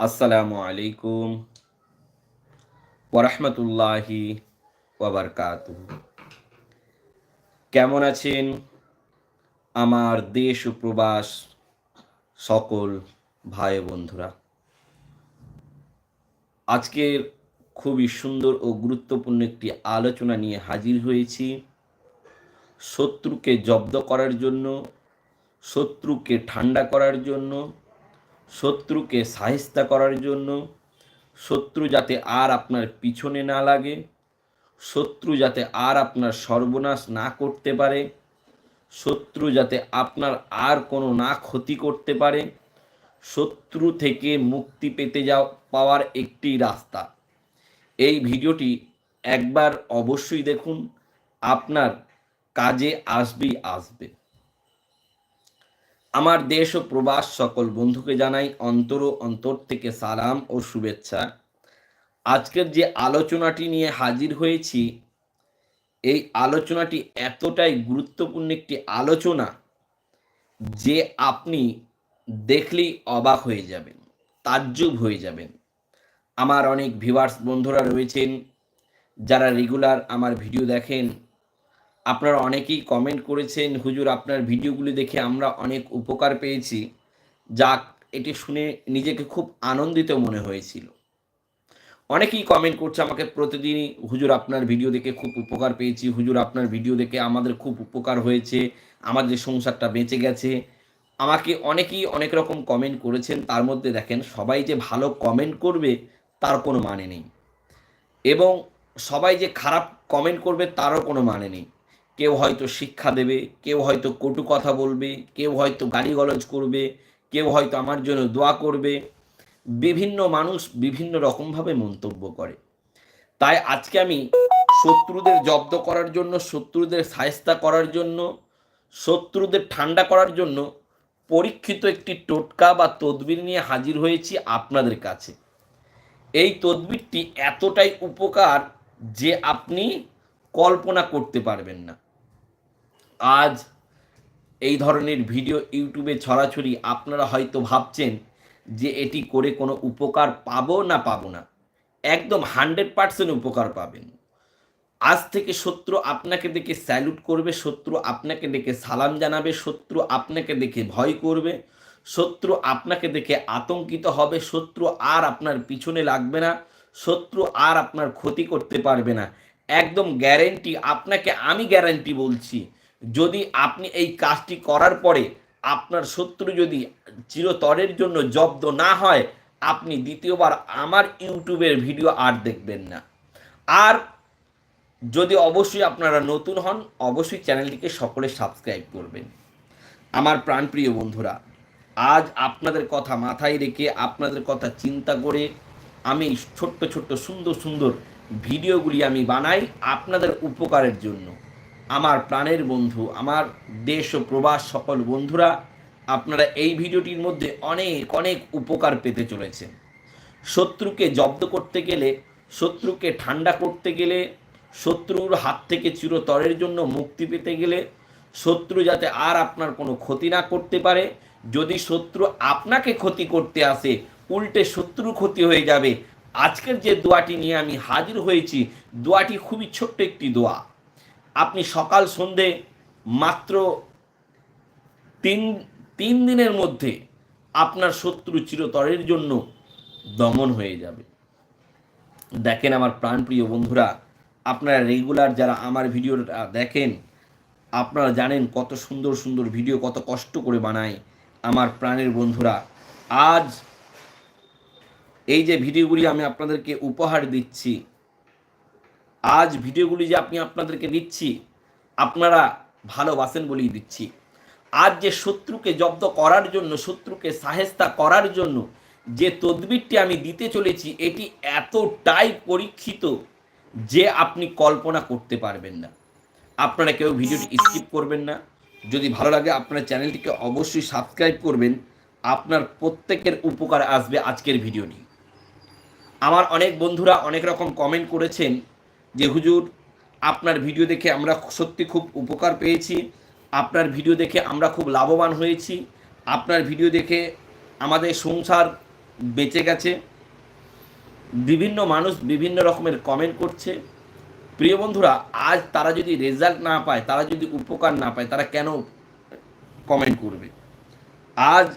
আসসালামু আলাইকুম ওরহমতুল্লাহি ওবরকাত কেমন আছেন আমার দেশ ও প্রবাস সকল ভাই বন্ধুরা? আজকের খুবই সুন্দর ও গুরুত্বপূর্ণ একটি আলোচনা নিয়ে হাজির হয়েছি শত্রুকে জব্দ করার জন্য, শত্রুকে ঠান্ডা করার জন্য শত্রুকে সাহিস্তা করার জন্য, শত্রু যাতে আর আপনার পিছনে না লাগে, শত্রু যাতে আর আপনার সর্বনাশ না করতে পারে, শত্রু যাতে আপনার আর কোনো না ক্ষতি করতে পারে, শত্রু থেকে মুক্তি পেতে যাও, পাওয়ার একটি রাস্তা। এই ভিডিওটি একবার অবশ্যই দেখুন, আপনার কাজে আসবেই আসবে। আমার দেশ ও প্রবাস সকল বন্ধুকে জানাই অন্তর ও অন্তর থেকে সালাম ও শুভেচ্ছা। আজকের যে আলোচনাটি নিয়ে হাজির হয়েছি, এই আলোচনাটি এতটাই গুরুত্বপূর্ণ একটি আলোচনা যে আপনি দেখলেই অবাক হয়ে যাবেন, তাজ্জুব হয়ে যাবেন। আমার অনেক ভিউয়ার্স বন্ধুরা রয়েছেন, যারা রেগুলার আমার ভিডিও দেখেন আপনারা অনেকেই কমেন্ট করেছেন, হুজুর, আপনার ভিডিওগুলি দেখে আমরা অনেক উপকার পেয়েছি। যাক, এটি শুনে নিজেকে খুব আনন্দিত মনে হয়েছিল। অনেকেই কমেন্ট করছে, আমাকে প্রতিদিনই, হুজুর, আপনার ভিডিও দেখে খুব উপকার পেয়েছি। হুজুর, আপনার ভিডিও দেখে আমাদের খুব উপকার হয়েছে। আমাদের সংসারটা বেঁচে গেছে। আমাকে অনেকেই অনেক রকম কমেন্ট করেছেন। তার মধ্যে দেখেন, সবাই যে ভালো কমেন্ট করবে, তার কোনো মানে নেই। এবং সবাই যে খারাপ কমেন্ট করবে, তারও কোনো মানে নেই। কেউ হয়তো শিক্ষা দেবে, কেউ হয়তো কটু কথা বলবে, কেউ হয়তো গালিগলজ করবে, কেউ হয়তো আমার জন্য দোয়া করবে। বিভিন্ন মানুষ বিভিন্ন রকমভাবে মন্তব্য করে। তাই আজকে আমি শত্রুদের জব্দ করার জন্য, শত্রুদের সায়স্তা করার জন্য, শত্রুদের ঠান্ডা করার জন্য পরীক্ষিত একটি টোটকা বা তদবির নিয়ে হাজির হয়েছি আপনাদের কাছে। এই তদবিরটি এতটাই উপকার যে আপনি কল্পনা করতে পারবেন না। আজ এই ধরনের ভিডিও ইউটিউবে ছড়াছড়ি আপনারা হয়তো ভাবছেন যে এটি করে কোনো উপকার পাবো না পাবো না। একদম হান্ড্রেড পার্সেন্ট উপকার পাবেন। আজ থেকে শত্রু আপনাকে দেখে স্যালুট করবে, শত্রু আপনাকে দেখে সালাম জানাবে, শত্রু আপনাকে দেখে ভয় করবে, শত্রু আপনাকে দেখে আতঙ্কিত হবে, শত্রু আর আপনার পিছনে লাগবে না, শত্রু আর আপনার ক্ষতি করতে পারবে না। একদম গ্যারেন্টি আপনাকে আমি গ্যারান্টি বলছি যদি আপনি এই কাজটি করার পরে আপনার শত্রু যদি চিরতরের জন্য জব্দ না হয়, আপনি দ্বিতীয়বার আমার ইউটিউবের ভিডিও আর দেখবেন না। আর যদি অবশ্যই আপনারা নতুন হন, অবশ্যই চ্যানেলটিকে সকলে সাবস্ক্রাইব করবেন। আমার প্রাণপ্রিয় বন্ধুরা, আজ আপনাদের কথা মাথায় রেখে, আপনাদের কথা চিন্তা করে আমি ছোট্ট ছোট্ট সুন্দর সুন্দর ভিডিওগুলি আমি বানাই আপনাদের উপকারের জন্য। আমার প্রাণের বন্ধু, আমার দেশ ও প্রবাস সকল বন্ধুরা, আপনারা এই ভিডিওটির মধ্যে অনেক অনেক উপকার পেতে চলেছেন। শত্রুকে জব্দ করতে গেলে, শত্রুকে ঠান্ডা করতে গেলে, শত্রুর হাত থেকে চিরতরের জন্য মুক্তি পেতে গেলে, শত্রু যাতে আর আপনার কোনো ক্ষতি না করতে পারে, যদি শত্রু আপনাকে ক্ষতি করতে আসে, উল্টে শত্রু ক্ষতি হয়ে যাবে। আজকের যে দোয়াটি নিয়ে আমি হাজির হয়েছি, দোয়াটি খুবই ছোট্ট একটি দোয়া। আপনি সকাল, সন্ধে মাত্র তিন তিন দিনের মধ্যে আপনার শত্রু চিরতরের জন্য দমন হয়ে যাবে। দেখেন আমার প্রাণপ্রিয় বন্ধুরা, আপনারা রেগুলার যারা আমার ভিডিওটা দেখেন, আপনারা জানেন কত সুন্দর সুন্দর ভিডিও কত কষ্ট করে বানায় আমার প্রাণের বন্ধুরা। আজ এই যে ভিডিওগুলি আমি আপনাদেরকে উপহার দিচ্ছি আজ ভিডিওগুলি যে আপনি আপনাদেরকে দিচ্ছি, আপনারা ভালোবাসেন বলেই দিচ্ছি। আজ যে শত্রুকে জব্দ করার জন্য, শত্রুকে সাহেস্তা করার জন্য যে তদবিরটি আমি দিতে চলেছি, এটি এতটাই পরীক্ষিত যে আপনি কল্পনা করতে পারবেন না। আপনারা কেউ ভিডিওটি স্কিপ করবেন না। যদি ভালো লাগে, আপনার চ্যানেলটিকে অবশ্যই সাবস্ক্রাইব করবেন। আপনার প্রত্যেকের উপকার আসবে আজকের ভিডিওটি। আমার অনেক বন্ধুরা অনেক রকম কমেন্ট করেছেন যে হুজুর, আপনার ভিডিও দেখে আমরা সত্যি খুব উপকার পেয়েছি, আপনার ভিডিও দেখে আমরা খুব লাভবান হয়েছি, আপনার ভিডিও দেখে আমাদের সংসার বেঁচে গেছে। বিভিন্ন মানুষ বিভিন্ন রকমের কমেন্ট করছে। প্রিয় বন্ধুরা, আজ তারা যদি রেজাল্ট না পায়, তারা যদি উপকার না পায়, তারা কেন কমেন্ট করবে? আজ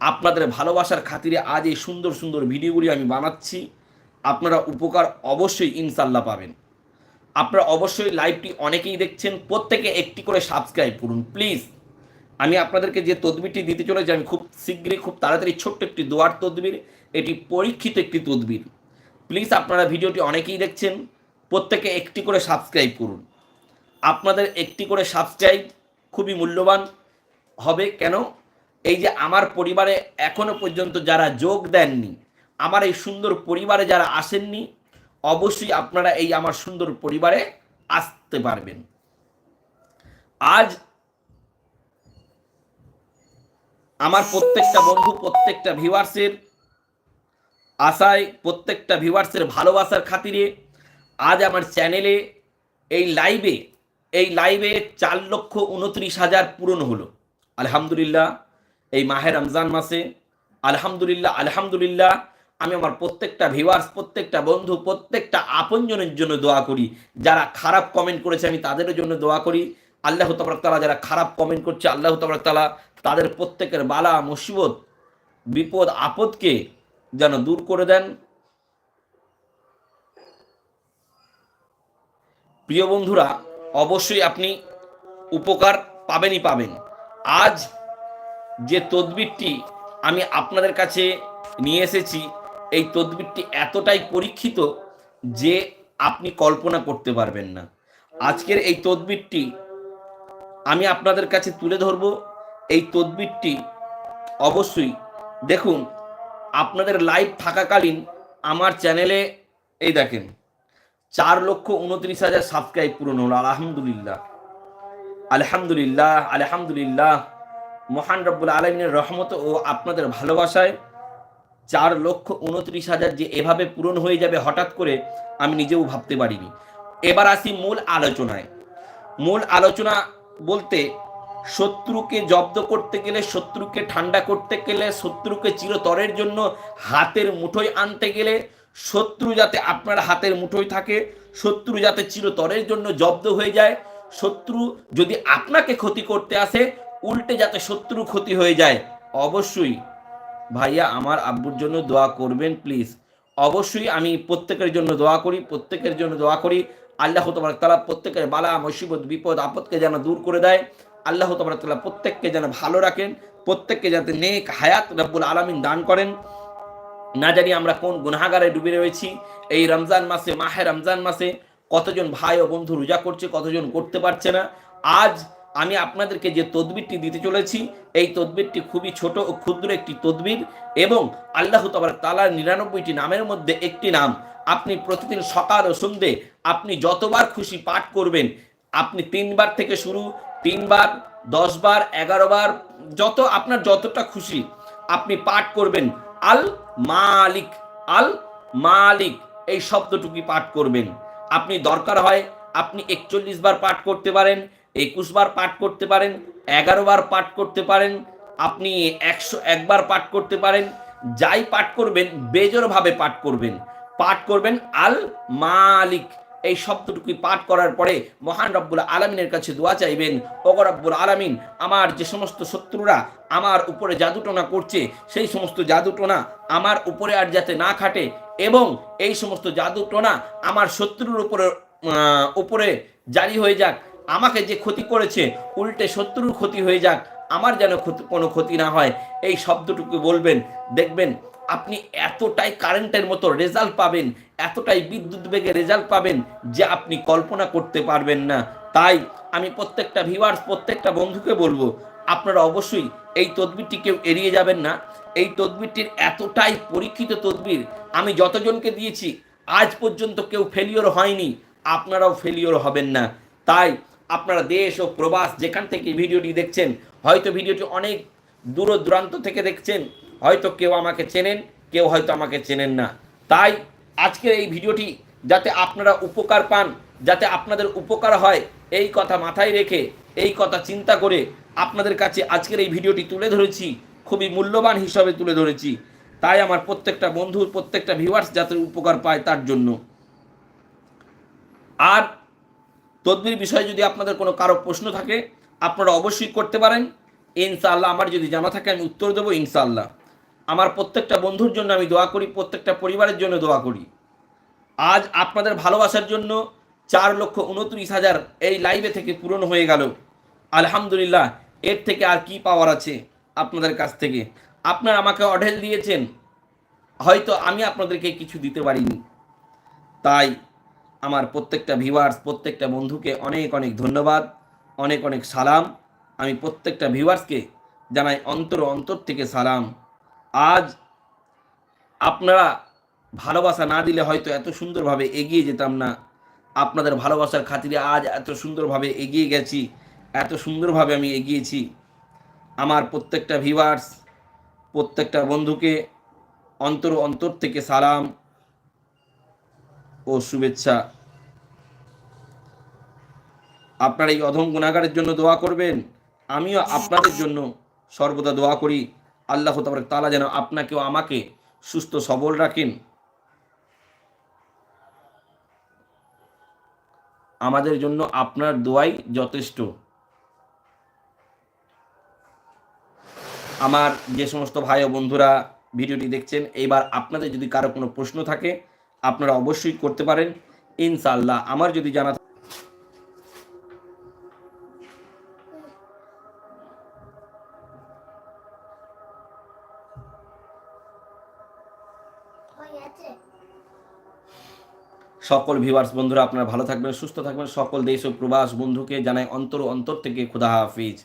আপনাদের ভালোবাসার খাতিরে আজ এই সুন্দর সুন্দর ভিডিওগুলি আমি বানাচ্ছি। আপনারা উপকার অবশ্যই ইনশাল্লাহ পাবেন। আপনারা অবশ্যই লাইভটি অনেকেই দেখছেন, প্রত্যেকে একটি করে সাবস্ক্রাইব করুন, প্লিজ। আমি আপনাদেরকে যে তদবিরটি দিতে চলেছি, আমি খুব শীঘ্রই, খুব তাড়াতাড়ি ছোট্ট একটি দোয়ার তদবির, এটি পরীক্ষিত একটি তদবির। প্লিজ আপনারা ভিডিওটি অনেকেই দেখছেন, প্রত্যেকে একটি করে সাবস্ক্রাইব করুন। আপনাদের একটি করে সাবস্ক্রাইব খুবই মূল্যবান হবে। কেন? এই যে আমার পরিবারে এখনও পর্যন্ত যারা যোগ দেননি আমার এই সুন্দর পরিবারে যারা আসেননি, অবশ্যই আপনারা এই আমার সুন্দর পরিবারে আসতে পারবেন। আজ আমার প্রত্যেকটা বন্ধু, প্রত্যেকটা ভিউয়ার্সের আশায়, প্রত্যেকটা ভিউয়ার্সের ভালোবাসার খাতিরে আজ আমার চ্যানেলে এই লাইভে এই লাইভে চার লক্ষ উনত্রিশ হাজার পূরণ হলো। আলহামদুলিল্লাহ, এই মাহে রমজান মাসে, আলহামদুলিল্লাহ আলহামদুলিল্লাহ আমি আমার প্রত্যেকটা ভিউয়ার্স প্রত্যেকটা বন্ধু, প্রত্যেকটা আপনজনের জন্য দোয়া করি। যারা খারাপ কমেন্ট করেছে, আমি তাদের জন্য দোয়া করি। আল্লাহ তালা যারা খারাপ কমেন্ট করছে, আল্লাহ তালা তাদের প্রত্যেকের বালা, মুসিবত, বিপদ, আপদকে যেন দূর করে দেন। প্রিয় বন্ধুরা, অবশ্যই আপনি উপকার পাবেনই পাবেন। আজ যে তদবিরটি আমি আপনাদের কাছে নিয়ে এসেছি এই তদবিরটি এতটাই পরীক্ষিত যে আপনি কল্পনা করতে পারবেন না। আজকের এই তদবিরটি আমি আপনাদের কাছে তুলে ধরব। এই তদবিরটি অবশ্যই দেখুন, আপনাদের লাইভ থাকাকালীন আমার চ্যানেলে এই দেখেন, চার লক্ষ উনত্রিশ হাজার সাবস্ক্রাইব পূরণ হলো, আলহামদুলিল্লাহ। আলহামদুলিল্লাহ আলহামদুলিল্লাহ। মহান রব্বুল আলমিনের রহমত ও আপনাদের ভালোবাসায় চার লক্ষ উনত্রিশ হাজার যে এভাবে পূরণ হয়ে যাবে হঠাৎ করে, আমি নিজেও ভাবতে পারিনি। এবার আসি মূল আলোচনায়। মূল আলোচনা বলতে, শত্রুকে জব্দ করতে গেলে, শত্রুকে ঠান্ডা করতে গেলে, শত্রুকে চিরতরের জন্য হাতের মুঠোয় আনতে গেলে, শত্রু যাতে আপনার হাতের মুঠোয় থাকে, শত্রু যাতে চিরতরের জন্য জব্দ হয়ে যায়, শত্রু যদি আপনাকে ক্ষতি করতে আসে, উল্টে যাতে শত্রু ক্ষতি হয়ে যায়, অবশ্যই ভাইয়া, আমার আব্বুর জন্য দোয়া করবেন প্লিজ অবশ্যই আমি প্রত্যেকের জন্য দোয়া করি, প্রত্যেকের জন্য দোয়া করি। আল্লাহ তোমার তালা প্রত্যেকের বালা, মুসিবত, বিপদ, আপদকে যেন দূর করে দেয়। আল্লাহ তোমার তালা প্রত্যেককে যেন ভালো রাখেন, প্রত্যেককে যাতে নেক হায়াত রব্বুল আলমিন দান করেন। না জানি আমরা কোন গুনাগারে ডুবে রয়েছি, এই রমজান মাসে, মাহে রমজান মাসে কতজন ভাই ও বন্ধু রোজা করছে, কতজন করতে পারছে না। আজ আমি আপনাদেরকে যে তদবিরটি দিতে চলেছি, এই তদবিরটি খুবই ছোট ও ক্ষুদ্র একটি তদবির এবং আল্লাহ তবার তালার নিরানব্বইটি নামের মধ্যে একটি নাম। আপনি প্রতিদিন সকাল ও সন্ধ্যে আপনি যতবার খুশি পাঠ করবেন, আপনি তিনবার থেকে শুরু, তিনবার দশ বার এগারো বার যত আপনার যতটা খুশি আপনি পাঠ করবেন। আল মালিক আল মালিক, এই শব্দটুকি পাঠ করবেন। আপনি দরকার হয় আপনি একচল্লিশ বার পাঠ করতে পারেন একুশ বার পাঠ করতে পারেন, এগারো বার পাঠ করতে পারেন, আপনি একশো একবার পাঠ করতে পারেন, যাই পাঠ করবেন বেজরভাবে পাঠ করবেন। পাঠ করবেন আল মালিক। এই শব্দটুকুই পাঠ করার পরে মহান রব্বুল আলমিনের কাছে দোয়া চাইবেন রব্বুল আলমিন, আমার যে সমস্ত শত্রুরা আমার উপরে জাদুটোনা করছে, সেই সমস্ত জাদুটোনা আমার উপরে আর যাতে না খাটে এবং এই সমস্ত জাদুটোনা আমার শত্রুর উপরে উপরে জারি হয়ে যাক। আমাকে যে ক্ষতি করেছে, উল্টে শত্রুর ক্ষতি হয়ে যাক, আমার যেন কোনো ক্ষতি না হয়, এই শব্দটুকু বলবেন, দেখবেন আপনি এতটাই কারেন্টের মতো রেজাল্ট পাবেন, এতটাই বিদ্যুৎ বেগে রেজাল্ট পাবেন যে আপনি কল্পনা করতে পারবেন না। তাই আমি প্রত্যেকটা ভিউয়ার্স প্রত্যেকটা বন্ধুকে বলব, আপনারা অবশ্যই এই তদবিরটি কেউ এড়িয়ে যাবেন না। এই তদবিরটির এতটাই পরীক্ষিত তদবির আমি যতজনকে দিয়েছি, আজ পর্যন্ত কেউ ফেলিওর হয়নি, আপনারাও ফেলিওর হবেন না। তাই আপনারা দেশ ও প্রবাস যেখান থেকে ভিডিওটি দেখছেন, হয়তো ভিডিওটি অনেক দূর দূরান্ত থেকে দেখছেন, হয়তো কেউ আমাকে চেনেন, কেউ হয়তো আমাকে চেনেন না। তাই আজকের এই ভিডিওটি যাতে আপনারা উপকার পান, যাতে আপনাদের উপকার হয়, এই কথা মাথায় রেখে, এই কথা চিন্তা করে আপনাদের কাছে আজকের এই ভিডিওটি তুলে ধরেছি, খুবই মূল্যবান হিসাবে তুলে ধরেছি। তাই আমার প্রত্যেকটা বন্ধুর, প্রত্যেকটা ভিউয়ার্স যাতে উপকার পায় তার জন্য। আর তদবির বিষয়ে যদি আপনাদের কোনো কারও প্রশ্ন থাকে, আপনারা অবশ্যই করতে পারেন। ইনশাআল্লাহ আমার যদি জানা থাকে, আমি উত্তর দেবো ইনশাআল্লাহ। আমার প্রত্যেকটা বন্ধুর জন্য আমি দোয়া করি, প্রত্যেকটা পরিবারের জন্য দোয়া করি। আজ আপনাদের ভালোবাসার জন্য চার লক্ষ উনত্রিশ হাজার এই লাইভে থেকে পূরণ হয়ে গেল। আলহামদুলিল্লাহ, এর থেকে আর কি পাওয়ার আছে আপনাদের কাছ থেকে? আপনারা আমাকে অঢেল দিয়েছেন, হয়তো আমি আপনাদেরকে কিছু দিতে পারিনি। তাই আমার প্রত্যেকটা ভিউয়ার্স প্রত্যেকটা বন্ধুকে অনেক অনেক ধন্যবাদ, অনেক অনেক সালাম। আমি প্রত্যেকটা ভিউয়ার্সকে জানাই অন্তর অন্তর থেকে সালাম। আজ আপনারা ভালোবাসা না দিলে হয়তো এত সুন্দরভাবে এগিয়ে যেতাম না। আপনাদের ভালোবাসার খাতিরে আজ এত সুন্দরভাবে এগিয়ে গেছি, এত সুন্দরভাবে আমি এগিয়েছি। আমার প্রত্যেকটা ভিউয়ার্স প্রত্যেকটা বন্ধুকে অন্তর অন্তর থেকে সালাম। ও শুভেচ্ছা। আপনার এই অধম গুণাগারের জন্য দোয়া করবেন। আমিও আপনাদের জন্য সর্বদা দোয়া করি। আল্লাহ তাবার তালা যেন আপনাকেও আমাকে সুস্থ সবল রাখেন। আমাদের জন্য আপনার দোয়াই যথেষ্ট। আমার যে সমস্ত ভাই ও বন্ধুরা ভিডিওটি দেখছেন, এইবার আপনাদের যদি কারও কোনো প্রশ্ন থাকে আপনারা অবশ্যই করতে পারেন। ইনশাল্লাহ আমার যদি জানা সকল ভিউয়ার্স বন্ধুরা, আপনারা ভালো থাকবেন, সুস্থ থাকবেন। সকল দেশ ও প্রবাস বন্ধুকে জানাই অন্তর অন্তর থেকে খুদা হাফিজ।